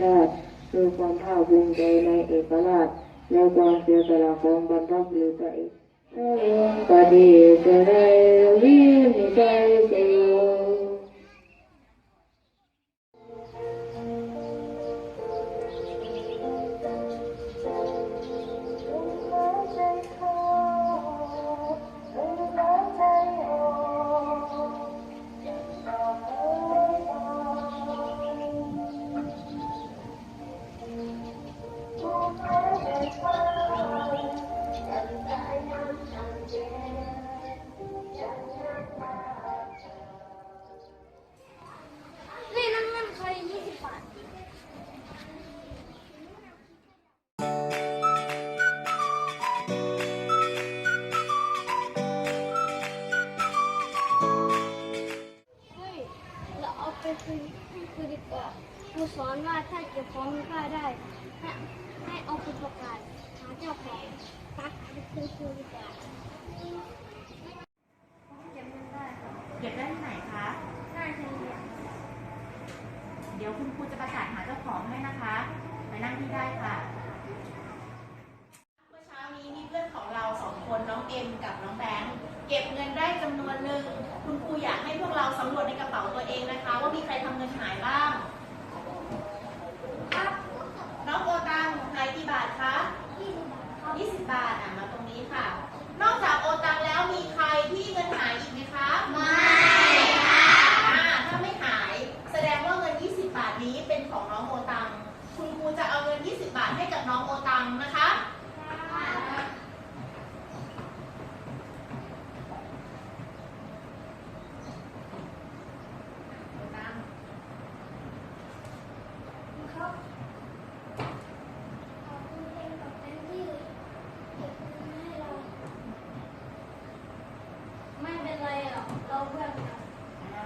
ชาติคือความภาคภูมิใจในเอกราชและความเสียสละของบรรพบุรุษถ้าลงปฏิจะได้วินิจ สอนว่าถ้าเก็บของมีค่าได้ให้ให้เอาไปประกาศหาเจ้าของตักคืนครูดีกว่าเก็บเงินได้ค่ะเก็บได้ที่ไหนคะน่าจะเรียเดี๋ยวคุณครูจะประกาศหาเจ้าของให้นะคะไปนั่งที่ได้ค่ะเมื่อเช้านี้มีเพื่อนของเราสองคนน้องเอ็มกับน้องแบงค์เก็บเงินได้จำนวนหนึ่งคุณครูอยากให้พวกเราสำรวจในกระเป๋าตัวเองนะคะ ว่ามีใครทำเงินหายบ้าง ครับ น้องโอตังหายกี่บาทคะ ยี่สิบบาทครับ 20 บาทอะมาตรงนี้ค่ะ นอกจากโอตังแล้วมีใครที่เงินหายอีกไหมคะ ไม่ค่ะ อ่าถ้าไม่หายแสดงว่าเงิน 20 บาทนี้เป็นของน้องโอตัง คุณครู จะเอาเงิน 20 บาทให้กับน้องโอตังนะคะโอตังครับขอบคุณเองกับแตงที่เก็บเงินให้เราไม่เป็นไรหรอกเราเพื่อนกัน อ่า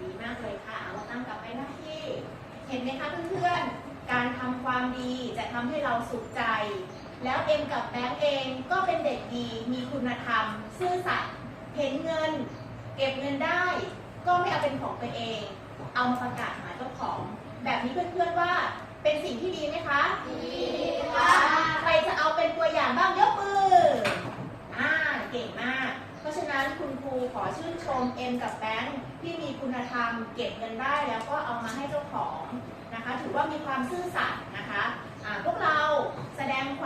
ดีมากเลยค่ะเอาตั้งกลับไปหน้าที่ เห็นไหมคะเพื่อนๆการทำ ความดีจะทำให้เราสุขใจ แล้วเอ็มกับแบงค์เองก็เป็นเด็กดีมีคุณธรรม ซื่อสัตย์เห็นเงิน เก็บเงินได้ ก็ไม่เอาเป็นของตัวเอง เอามาประกาศหาเจ้าของ แบบนี้เพื่อนๆว่าเป็นสิ่งที่ดีไหมคะดีค่ะ ใครจะเอาเป็นตัวอย่างบ้างยกมือ อ่า เก่งมาก เพราะฉะนั้น คุณครูขอชื่นชมเอ็มกับแบงค์ที่มีคุณธรรมเก็บเงินได้แล้วก็เอามาให้เจ้าของนะคะ ถือว่ามีความซื่อสัตย์นะคะะพวกเราแสดงความ